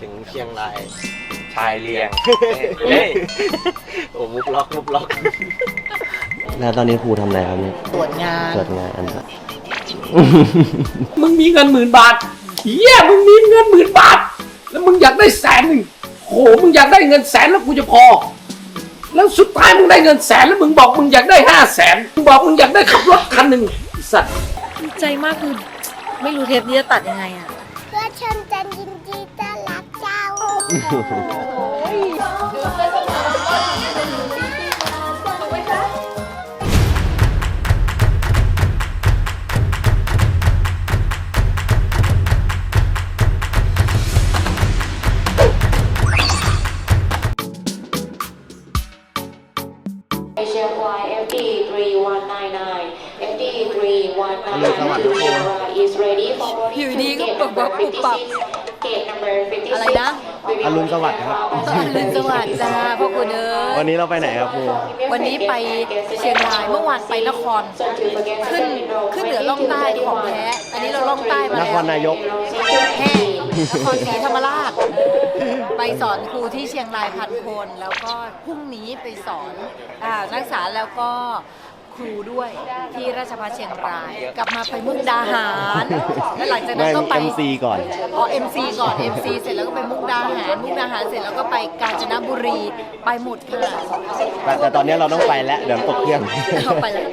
ถึงเชียงราย ชายเรียงเฮ้ยโอ้มุกล็อกมุกล็อก แล้วตอนนี้ครูทำอะไรครับเนี่ยตรวจงานตรวจงานอันมึงมีเงินหมื่นบาทเฮียมึงมีเงินหมื่นบาท แล้วมึงอยากได้แสนหนึ่งโหมึงอยากได้เงินแสนแล้วกูจะพอ แล้วสุดท้ายมึงได้เงินแสนแล้วมึงบอกมึงอยากได้ห้าแสนมึงบอกมึงอยากได้ขับรถคันหนึ่งไอ้สัตว์ใจมากคือ ไม่รู้เทปนี้จะตัดยังไงอะ เพื่อชมจันยินดีต้อ อยู่ดีก็ปรับปรับปรับปรับ gate number 56อะไรนะ อรุณสวัสดิ์ครับอรุณสวัสดิ์จ้าพ่อคุณเอ้วันยนี้เราไปไหนครับครูวันนี้ไปเชียงรายเมื่อวานไปนคร ขึ้นขึ้นเหนือล่องใต้ของแท้อันนี้เราล่องใต้มานแล้วครนายก แห่นครศรีธรรมราชไปสอนครูที่เชียงรายพันคน แล้วก็พรุ่งนี้ไปสอนอานักศึกษาแล้วก็ ครูด้วยที่ราชภัฏเชียงราย กลับมาไปมุกดาหารแล้วหลังจากนั้นก็ไปไม่ MC ก่อน อ๋อ MC ก่อน MC เสร็จแล้วก็ไปมุกดาหารมุกดาหารเสร็จแล้วก็ไปกาญจนบุรีไปหมดค่ะแต่แต่ตอนนี้เราต้องไปแล้วเดี๋ยวตกเครื่อง เอาไปแล้ว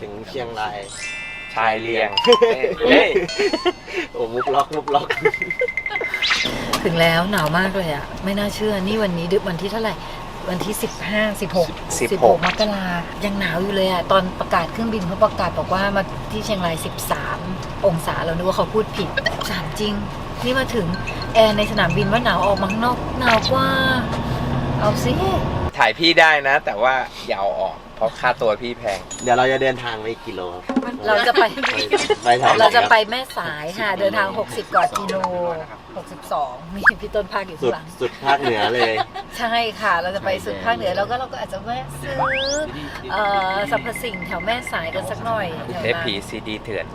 ถึงเชียงรายชายเรียง เฮ้ยโอ้มุกล็อกมุกล็อก ถึงแล้วหนาวมากเลยอะไม่น่าเชื่อนี่วันนี้ดึกวันที่เท่าไหร่ วันที่ 15 16 16มกรายังหนาวอยู่เลยอะตอนประกาศเครื่องบินเขาประกาศบอกว่ามาที่เชียงราย 13 องศาเรานึกว่าเขาพูดผิดถามจริง นี่มาถึงแอร์ในสนามบินว่าหนาวออกมาข้างนอกหนาวกว่า เอาสิถ่ายพี่ได้นะ แต่ว่าอย่าเอาออกเพ ราะค่าตัวพี่แพง เดี๋ยวเราจะเดินทางไปอีกกิโลครับเราจะไป ไปถ่ายเราจะไปคบแม่สายค่ะ เดินทาง 60กว่ากิโล62 มีพี่ต้นภาคอยู่สุข้างดหลัง สุดภาคเหนือเลย ใช่ค่ะ เราจะไปสุดภาคเหนือแล้วก็เราก็อาจจะแวะซื้อเอ่อสรรพสิ่งแถวแม่สายกันสักหน่อยแถวเทปนั้นผีซีดีเถื่อน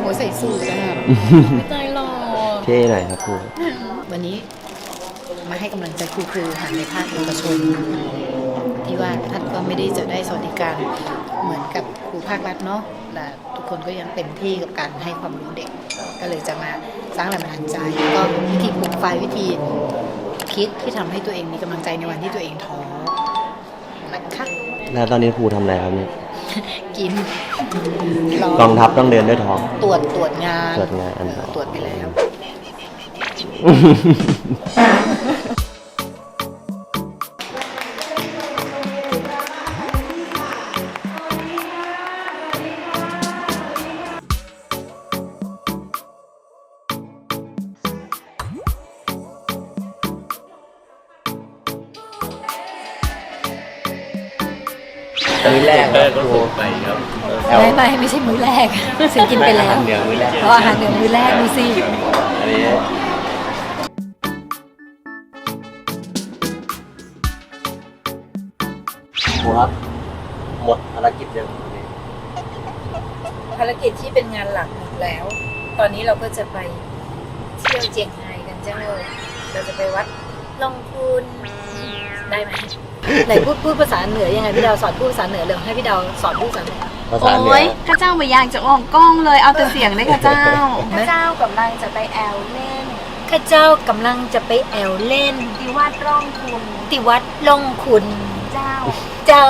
โหใส่สูทอะไม่ใจหรอกเท่หน่อยครับครูวันนี้ มาให้กำลังใจครูครูๆค่ะในภาคเอกชน ที่ว่าท่านก็ไม่ได้จะได้สวัสดิการเหมือนกับครูภาครัฐเนาะและทุกคนก็ยังเต็มที่กับการให้ความรู้เด็ก ก็เลยจะมาสร้างแรงบันดาลใจแล้วก็วิธีปลุกไฟวิธีคิดที่ทำให้ตัวเองมีกำลังใจในวันที่ตัวเองท้อนะคะแล้วตอนนี้ครูทำอะไรครับเนี่ยกินกองทัพต้องเดินด้วยท้อง ตรวจตรวจงาน ตรวจงานอันเออตรวจไปแล้ว มื้อแรกครับครูไม่ไม่ไม่ใช่มื้อแรกสินกินไปแล้วเหนือมื้อแรกเพราะอาหารเหนือมื้อแรกดูสิอันนี้ครูครับหมดภารกิจยังวันนี้ภารกิจที่เป็นงานหลักหมดแล้ว ตอนนี้เราก็จะไปเที่ยวเจียงไฮ้กันเจ้าเราจะไปวัดลงคุนได้ไหม ไหนพูดพูดภาษาเหนือยังไงพี่ดาวสอนพูดภาษาเหนือเลยให้พี่ดาวสอนพูดภาษาเหนือภาษาเหนืโอ้อยข้าเจ้าไม่อยากจะออกกล้องเลยเอาแต่เสียงเลยข้าเจ้าเห็นไหมข้าเจ้ากำลังจะไปแอลเล่นข้าเจ้ากำลังจะไปแอวเล่น ที่วัดร่องคุณที่วัดลงขุนเจ้า เจ้า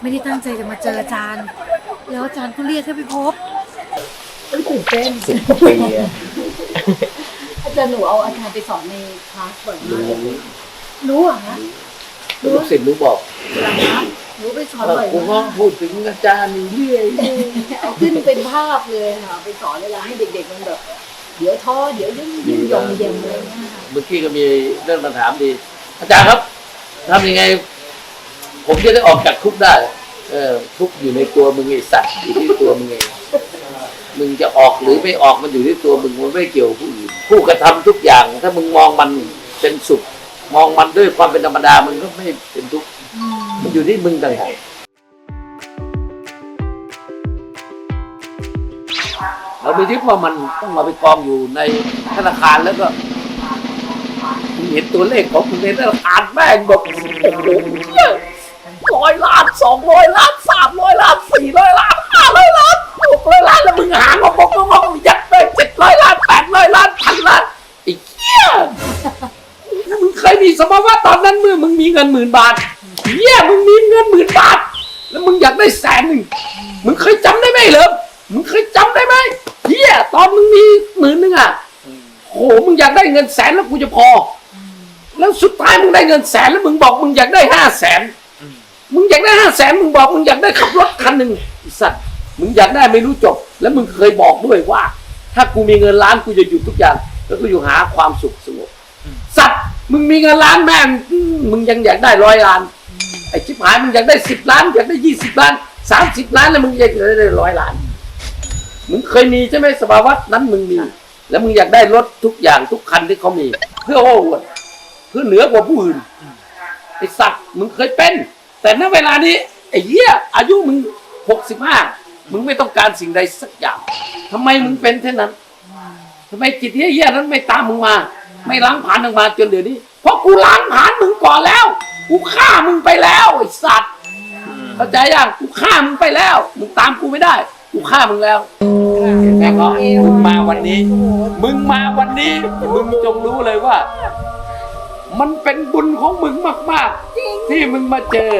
ไม่ได้ตั้งใจจะมาเจออาจารย์ แล้วอาจารย์ก็เรียกให้ไปพบตื่นเต้นสิบกว่าปีอะอาจารย์หนูเอาอาจารย์ไปสอนในคลาสบ่อยมากรู้เหรอคะลูกศิษย์รู้บอกหนูไปสอนบ่อยกูก็มากพูดถึงอาจารย์อยู่เรื่อยเอาขึ้นเป็นภาพเลยค่ะ ไปสอนเวลาให้เด็กๆมันแบบ เดี๋ยวท้อเดี๋ยวยิ่งยิ่งยงเย็นอะไรเงี้ยค่ะเมื่อกี้ก็มีเรื่องมาถามดี อาจารย์ครับทำยังไง ผมจะได้ออกจากคุกได้ เออ ทุกอยู่ในตัวมึงไอ้สัตว์อยู่ที่ตัวมึงเองมึงจะออกหรือไม่ออกมันอยู่ที่ตัวมึงมันไม่เกี่ยวผู้อื่นผู้กระทำทุกอย่าง ถ้ามึงมองมันเป็นสุข มองมันด้วยความเป็นธรรมดามันก็ไม่เป็นทุกข์มันอยู่ที่มึงต่างหากเราดูที่พอมันต้องมาไปกองอยู่ในธนาคารแล้วก็เห็นตัวเลขของมึงในธนาคารแม่งแบบโอ้โห ร้อยล้านสองร้อยล้านสามร้อยล้านสี่ร้อยล้านห้าร้อยล้านหกร้อยล้านแล้วมึงหางออกบกงอกยัดไปเจ็ดร้อยล้านแปดร้อยล้านพันล้านไอ้เหี้ยมึงเคยมีสภาวะตอนนั้นเมื่อมึงมีเงินหมื่นบาทเฮียมึงมีเงินหมื่นบาท แล้วมึงอยากได้แสนหนึ่งมึงเคยจำได้ไหมเหรอมึงเคยจำได้ไหมเฮียตอนมึงมีหมื่นหนึ่งอะโหมึงอยากได้เงินแสนแล้วกูจะพอ แล้วสุดท้ายมึงได้เงินแสนแล้วมึงบอกมึงอยากได้ห้าแสน มึงอยากได้ห้าแสนมึงบอกมึงอยากได้ขับรถคันหนึ่งไอ้สัตว์มึงอยากได้ไม่รู้จบ แล้วมึงเคยบอกด้วยว่า ถ้ากูมีเงินล้านกูจะหยุดทุกอย่าง แล้วกูอยู่หาความสุขสงบสัตว์มึงมีเงินล้านแม่งมมึงยังอยากได้ร้อยล้านไอ้ชิบหายมึงอยากได้สิบล้านอยากได้ยี่สิบล้านสามสิบล้านแล้วมึงอยากได้ร้อยล้าน มึงเคยมีใช่ไหมสภาวะนั้นมึงมี แล้วมึงอยากได้รถทุกอย่างทุกคันที่เขามี เพื่อโอ้อวดเพื่อเหนือกว่าผู้อื่นไอ้สัตว์มึงเคยเป็น แต่ณเวลานี้ไอ้เหี้ยอายุมึงหกสิบห้ามึงไม่ต้องการสิ่งใดสักอย่างทำไมมึงเป็นเช่นนั้นทำไมจิตเหี้ยๆนั้นไม่ตามมึงมา ไม่ล้างผ่านมึงมาจนเดี๋ยวนี้ เพราะกูล้างผ่านมึงก่อนแล้ว กูฆ่ามึงไปแล้วไอ้สัตว์เข้าใจยังกูฆ่ามึงไปแล้วมึงตามกูไม่ได้ กูฆ่ามึงแล้วแม่ก็มึงมาวันนี้ มึงมาวันนี้ มึงจงรู้เลยว่า มันเป็นบุญของมึงมาก ๆ ที่มึงมาเจอ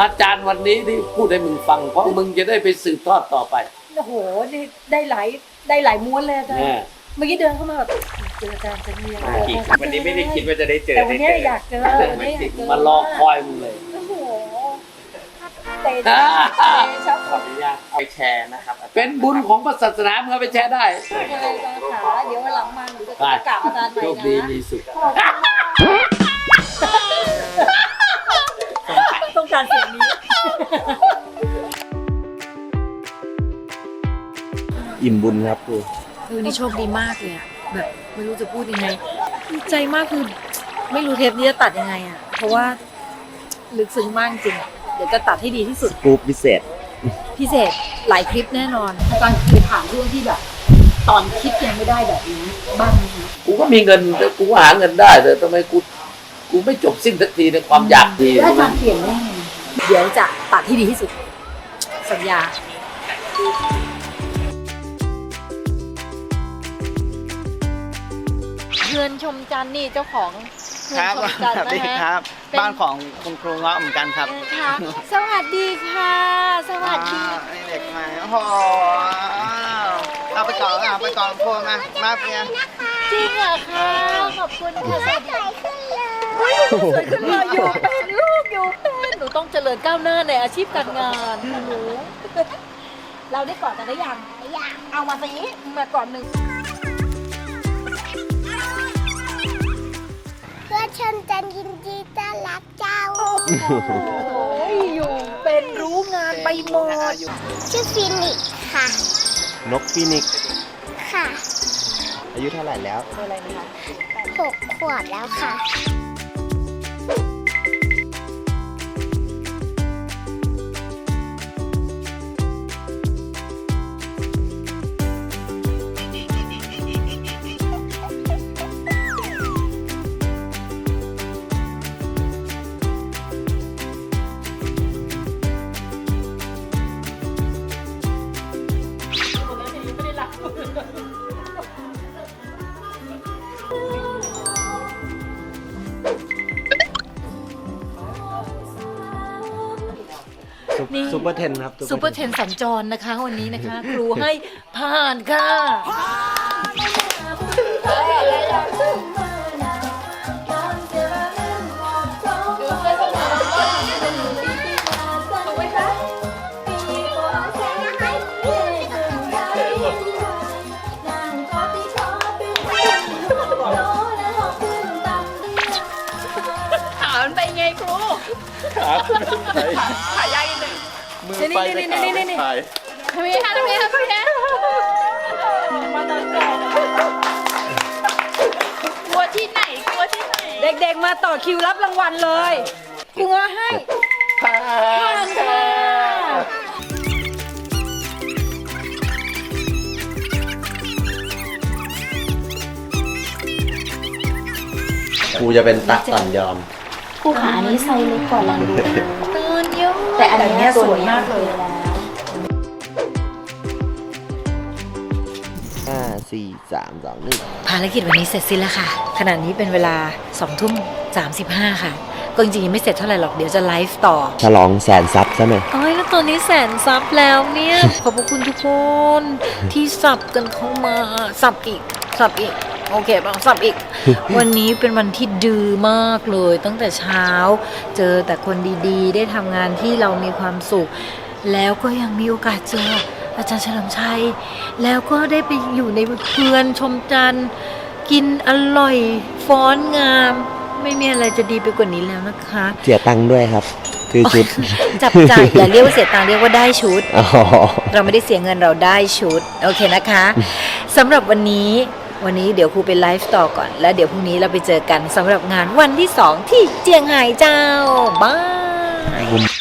อาจารย์วันนี้ที่พูดให้มึงฟัง เพราะมึงจะได้ไปสืบทอดต่อไป โอ้โหนี่ได้หลายได้หลายม้วนเลยอาจารย์แน่เมื่อกี้เดินเข้ามาแบบเจออาจารย์จะมีอะไรอีกวันนี้ไม่ได้คิดว่าจะได้เจอแต่วันได้นี้เจออยากเจอวันนี้อยากเจอมารอคอยมึงเลยโอ้โหเตะอ่าชอบขออนุญาตเอาไปแชร์นะครับ เป็นบุญของพระศาสนามึงเอาไปแชร์ได้อาจารย์ขาเดี๋ยววันหลังมาหนูจะกราบอาจารย์ใหม่โชคดีนะมีสุขต้อง การเสียงนี้ อิ่มบุญครับครูเออนี่โชคดีมากเลยอะแบบไม่รู้จะพูดยังไงดีใจมากคือ ไม่รู้เทปนี้จะตัดยังไงอะเพราะว่าลึกซึ้งมากจริงอะเดี๋ยวจะตัดให้ดีที่สุด กรุ๊ปพิเศษ พิเศษหลายคลิปแน่นอน อาจารย์เคยผ่านเรื่องที่แบบ ตอนคิดยังไม่ได้แบบนี้บ้างไหมคะกูก็มีเงินแต่กูก็หาเงินได้แต่ทำไมกูกูไม่จบสิ้นสักทีในความอยากดีแล้วอาจารย์เปลี่ยนได้ไง เดี๋ยวจะตัดให้ดีที่สุด สัญญาเงินชมจันทร์นี่เจ้าของเงินครับชมจันทสร์วัสดีนะคฮะ รับ เป็น บ้านของคุณครูเงาะเหมือนกันครับเออค่ะสวัสดีค่ะ สวัสดีอ่าไอ้เด็กใหม่โอ้โหเอาไปก่อนเอาไปก่อนพูดมามาเพียจริงเหรอคะขอบคุณค่ะสวัสดีสวยขึ้นเลยสวยขึ้นมาอยู่เป็นลูกอยู่เป็น หนูต้องเจริญก้าวหน้าในอาชีพการงานหนู เราได้กอดกันได้ยังยังเอามาสิมาก่อนหนึ่งเพื่อชนจันยินดีต้อนรับเจ้า โอ้ยอยู่เป็นรู้งานไปหมด ชื่อฟินิกซ์ค่ะ นกฟินิกซ์ค่ะอายุเท่าไหร่แล้วหกขวบแล้วค่ะ นี่ซุปเปอร์เทนครับซูเปอร์เทนสัญจรนะคะวันนี้นะคะ ครูให้ผ่านค่ะ ถามไปไงครู ขาคุณเป็นไรขายา กนิดนึงนี่นี่นี่นี่นี่นี่ทำไมคะทำไมคะทำไมคะกลัวที่ไหนกลัวที่ไหนเด็กๆมาต่อคิวรับรางวัลเลยกูงอให้ผ่านค่ะครูจะเป็นตักต่อนยอมผู้ขาอันนี้ไซส์เล็กกว่าลองดู แต่อันเนี้ยสวยมากเลยห้าสี่สามสองหนึ่งภารกิจวันนี้เสร็จสิ้นแล้วค่ะ ขณะนี้เป็นเวลา2ทุ่ม35ค่ะ ก็จริงๆยังไม่เสร็จเท่าไหร่หรอก เดี๋ยวจะไลฟ์ต่อ ฉลองแสนซับซะหน่อยโอ้ยแล้วตอนนี้แสนซับแล้วเนี่ย ขอบพระคุณทุกคน ที่สับกันเข้ามา สับอีก สับอีก โอเคบ้างสับอีก วันนี้เป็นวันที่ดื้อมากเลย ตั้งแต่เช้า เจอแต่คนดีๆ ได้ทำงานที่เรามีความสุข แล้วก็ยังมีโอกาสเจออาจารย์เฉลิมชัย แล้วก็ได้ไปอยู่ในเพื่อนชมจันทร์กินอร่อยฟ้อนงาม ไม่มีอะไรจะดีไปกว่านี้แล้วนะคะ เสียตังค์ด้วยครับคือชุดจับจ่ายอย่าเรียกว่าเสียตังค์เรียกว่าได้ชุดอ๋อเราไม่ได้เสียเงินเราได้ชุด โอเคนะคะสำหรับวันนี้ วันนี้เดี๋ยวครูไปไลฟ์ต่อก่อน แล้วเดี๋ยวพรุ่งนี้เราไปเจอกันสำหรับงานวันที่2ที่เจียงไฮ้เจ้าบาย